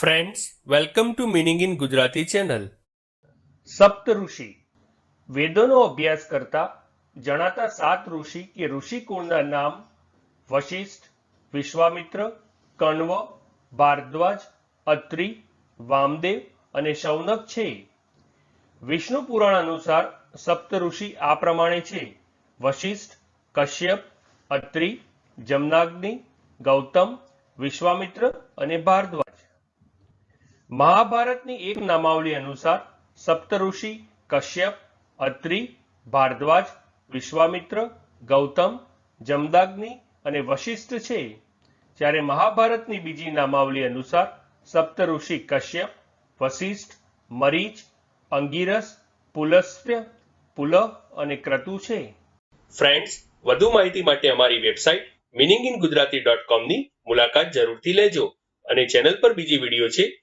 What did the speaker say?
Friends welcome to meaning in Gujarati channel સપ્ત ઋષિ વેદોનો અભ્યાસ કરતા જણાતા સાત ઋષિ કે ઋષિકુળના નામ વશિષ્ઠ વિશ્વામિત્ર કણ્વ ભારદ્વાજ અત્રિ વામદેવ અને શૌનક છે। વિષ્ણુ પુરાણ અનુસાર સપ્ત ઋષિ આ પ્રમાણે છે। વશિષ્ઠ, કશ્યપ, અત્રિ, જમનાગ્નિ, ગૌતમ, વિશ્વામિત્ર અને ભારદ્વાજ। મહાભારતની એક નામાવલી અનુસાર સપ્તઋષિ, કશ્યપ, અત્રિ, ભારદ્વાજ, વિશ્વામિત્ર, ગૌતમ, જમદાગ્નિ અને વશિષ્ઠ છે. જ્યારે મહાભારતની બીજી નામાવલી અનુસાર સપ્તઋષિ, કશ્યપ, વશિષ્ઠ, મરીચ, અંગીરસ, પુલસ્ત્ય, પુલહ અને ક્રતુ છે. ફ્રેન્ડ્સ વધુ માહિતી માટે અમારી website meaning in Gujarati dot કોમની મુલાકાત જરૂરથી લેજો અને ચેનલ પર બીજી વીડિયો છે